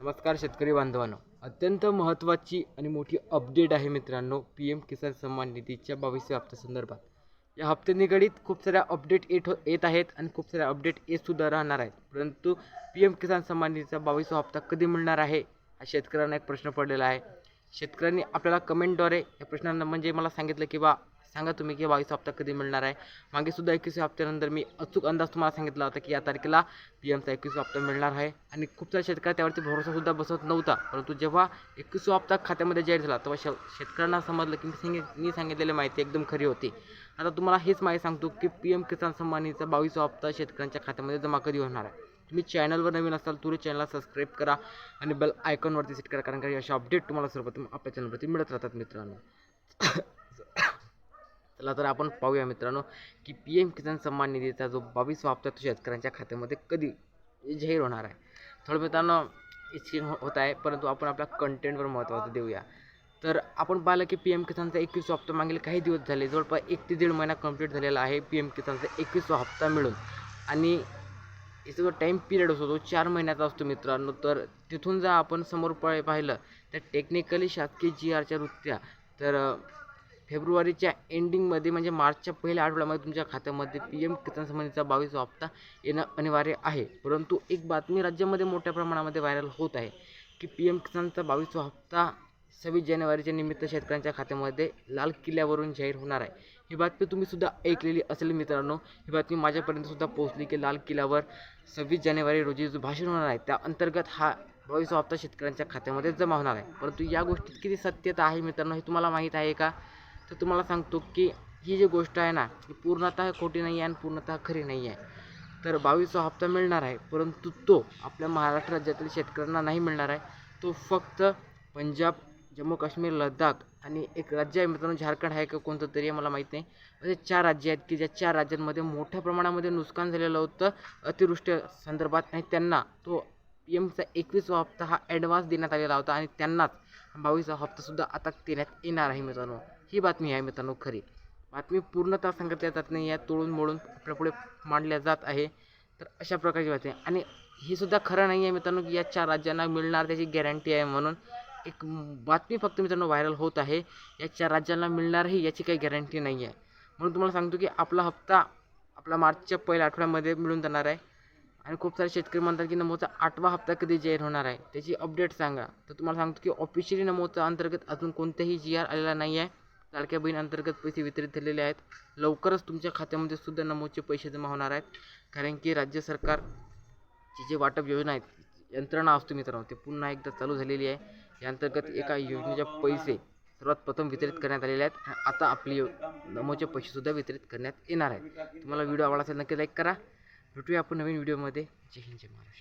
नमस्कार शेतकरी बांधवांनो. अत्यंत महत्त्वाची आणि मोठी अपडेट आहे मित्रांनो पी एम किसान सन्मान निधीच्या बावीसव्या हप्त्यासंदर्भात या हप्ते निगडीत खूप साऱ्या अपडेट येत हो येत आहेत आणि खूप साऱ्या अपडेट येतसुद्धा राहणार आहेत. परंतु पी एम किसान सन्मान निधीचा बावीसवा हप्ता कधी मिळणार आहे? हा शेतकऱ्यांना एक प्रश्न पडलेला आहे. शेतकऱ्यांनी आपल्याला कमेंटद्वारे या प्रश्नांना म्हणजे मला सांगितलं की बा सांगा तुम्ही की बावीस हप्ता कधी मिळणार आहे? मागे सुद्धा एकवीस हप्त्यानंतर मी अचूक अंदाज तुम्हाला सांगितला होता की या तारखेला पी एमचा एकवीस हप्ता मिळणार आहे. आणि खूप सारे शेतकरी त्यावरती भरोसासुद्धा बसत नव्हता. परंतु जेव्हा एकवीस हप्ता खात्यामध्ये जाहीर झाला तेव्हा श शेतकऱ्यांना समजलं की मी सांगित मी सांगितलेली माहिती एकदम खरी होती. आता तुम्हाला हेच माहिती सांगतो की पी एम किसान सन्मानीचा बावीस हप्ता शेतकऱ्यांच्या खात्यामध्ये जमा कधी होणार आहे? तुम्ही चॅनलवर नवीन असाल तुरी चॅनलला सबस्क्राईब करा आणि बेल आयकॉनवरती सेट करा कारण की अशा अपडेट तुम्हाला सर्वप्रथम आपल्या चॅनलवरती मिळत राहतात मित्रांनो. चला तर आपण पाहूया मित्रांनो की पी एम किसान सन्मान निधीचा जो बावीसवा हप्ता तो शेतकऱ्यांच्या खात्यामध्ये कधी जाहीर होणार आहे? थोडं मित्रांनो इच्छित हो-, होत आहे परंतु आपण आपल्या कंटेंटवर महत्त्वाचं देऊया. तर आपण पाहिलं की पी एम किसानचा एकवीस हप्ता मागील काही दिवस झाले जवळपास एक ते दीड महिना कंप्लीट झालेला आहे पी एम किसानचा एकवीसवा हप्ता मिळून. आणि याचा जो टाईम पिरियड असतो तो चार महिन्याचा असतो मित्रांनो. तर तिथून जर आपण समोर पाहिलं तर टेक्निकली शासकीय जी आरच्या वृत्त्या तर फेब्रुवारीच्या एंडिंगमध्ये म्हणजे मार्चच्या पहिल्या आठवड्यामध्ये तुमच्या खात्यामध्ये पी एम किसान संबंधीचा बावीस हप्ता येणं अनिवार्य आहे. परंतु एक बातमी राज्यामध्ये मोठ्या प्रमाणामध्ये व्हायरल होत आहे की पी एम किसानचा बावीसवा हप्ता सव्वीस जानेवारीच्या निमित्त शेतकऱ्यांच्या खात्यामध्ये लाल किल्ल्यावरून जाहीर होणार आहे. ही बातमी तुम्ही सुद्धा ऐकलेली असेल मित्रांनो. ही बातमी माझ्यापर्यंतसुद्धा पोहोचली की लाल किल्ल्यावर सव्वीस जानेवारी रोजी जो भाषण होणार आहे त्या अंतर्गत हा बावीसवा हप्ता शेतकऱ्यांच्या खात्यामध्ये जमा होणार आहे. परंतु या गोष्टीत किती सत्यता आहे मित्रांनो हे तुम्हाला माहीत आहे का? तर तुम्हाला सांगतो की ही जी गोष्ट आहे ना ही पूर्णतः खोटी नाही आहे आणि पूर्णतः खरी नाही आहे. तर बावीसवा हप्ता मिळणार आहे परंतु तो आपल्या महाराष्ट्र राज्यातील शेतकऱ्यांना नाही मिळणार आहे. तो फक्त पंजाब जम्मू काश्मीर लडाख आणि एक राज्य आहे मित्रांनो झारखंड आहे का कोणतं तरी आहे मला माहीत नाही. असे चार राज्य आहेत की ज्या चार राज्यांमध्ये मोठ्या प्रमाणामध्ये नुकसान झालेलं होतं अतिवृष्टी संदर्भात आणि त्यांना तो पी एमचा एकवीसवा हप्ता हा ॲडव्हान्स देण्यात आलेला होता आणि त्यांनाच बावीसवा हप्तासुद्धा आता देण्यात येणार आहे मित्रांनो. ही बातमी आहे मित्रांनो खरी. बातमी पूर्णतः सांगितल्या जात नाही आहे तोडून मोडून आपल्यापुढे मांडल्या जात आहे. तर अशा प्रकारची बातमी आहे. आणि ही सुद्धा खरं नाही आहे मित्रांनो की या चार राज्यांना मिळणार त्याची गॅरंटी आहे म्हणून एक बातमी फक्त मित्रांनो व्हायरल होत आहे. या चार राज्यांना मिळणारही याची काही गॅरंटी नाही आहे. म्हणून तुम्हाला सांगतो की आपला हप्ता आपला मार्चच्या पहिल्या आठवड्यामध्ये मिळून जाणार आहे. आणि खूप सारे शेतकरी म्हणतात की नमोचा आठवा हप्ता कधी जाहीर होणार आहे त्याची अपडेट सांगा. तर तुम्हाला सांगतो की ऑफिशियली नमोचा अंतर्गत अजून कोणताही जी आर आलेला नाही आहे. लाडक्या बहीण अंतर्गत पैसे वितरित झालेले आहेत. लवकरच तुमच्या खात्यामध्ये सुद्धा नमोचे पैसे जमा होणार आहेत. कारण की राज्य सरकारची जे वाटप योजना आहेत यंत्रणा असतो मित्रांनो ते पुन्हा एकदा चालू झालेली आहे. या अंतर्गत एका योजनेच्या पैसे सर्वात प्रथम वितरित करण्यात आलेले आहेत. आता आपली नमोचे पैसेसुद्धा वितरित करण्यात येणार आहेत. तुम्हाला व्हिडिओ आवडला असेल नक्की लाईक करा. भेटूया आपण नवीन व्हिडिओमध्ये. जय हिंद जय महाराष्ट्र.